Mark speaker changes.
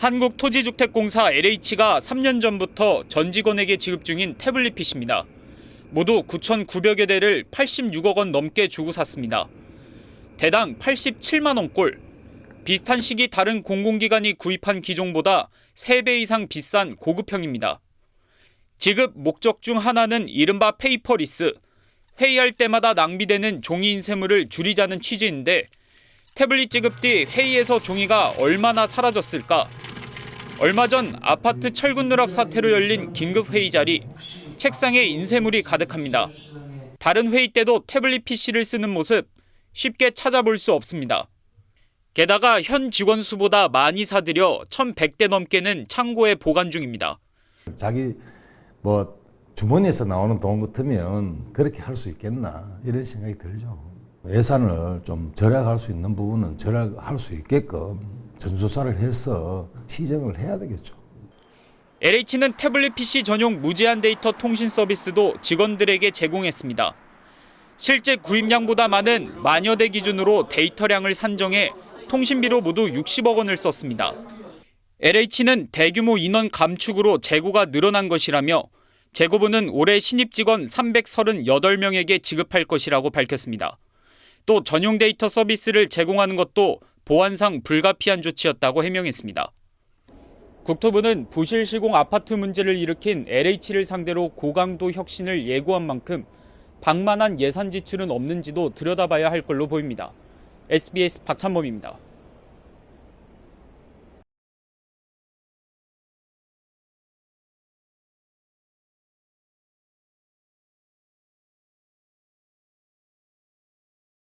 Speaker 1: 한국토지주택공사 LH가 3년 전부터 전 직원에게 지급 중인 태블릿 PC입니다. 모두 9,900여 대를 86억 원 넘게 주고 샀습니다. 대당 87만 원꼴. 비슷한 시기 다른 공공기관이 구입한 기종보다 3배 이상 비싼 고급형입니다. 지급 목적 중 하나는 이른바 페이퍼리스. 회의할 때마다 낭비되는 종이 인쇄물을 줄이자는 취지인데 태블릿 지급 뒤 회의에서 종이가 얼마나 사라졌을까? 얼마 전 아파트 철근 누락 사태로 열린 긴급 회의 자리 책상에 인쇄물이 가득합니다. 다른 회의 때도 태블릿 PC를 쓰는 모습 쉽게 찾아볼 수 없습니다. 게다가 현 직원 수보다 많이 사들여 1,100대 넘게는 창고에 보관 중입니다.
Speaker 2: 자기 뭐 주머니에서 나오는 돈 같으면 그렇게 할 수 있겠나 이런 생각이 들죠. 예산을 좀 절약할 수 있는 부분은 절약할 수 있게끔 전수조사를 해서 시정을 해야 되겠죠.
Speaker 1: LH는 태블릿 PC 전용 무제한 데이터 통신 서비스도 직원들에게 제공했습니다. 실제 구입량보다 많은 만여 대 기준으로 데이터량을 산정해 통신비로 모두 60억 원을 썼습니다. LH는 대규모 인원 감축으로 재고가 늘어난 것이라며 재고부는 올해 신입 직원 338명에게 지급할 것이라고 밝혔습니다. 또 전용 데이터 서비스를 제공하는 것도 보안상 불가피한 조치였다고 해명했습니다. 국토부는 부실 시공 아파트 문제를 일으킨 LH를 상대로 고강도 혁신을 예고한 만큼 방만한 예산 지출은 없는지도 들여다봐야 할 걸로 보입니다. SBS 박찬범입니다.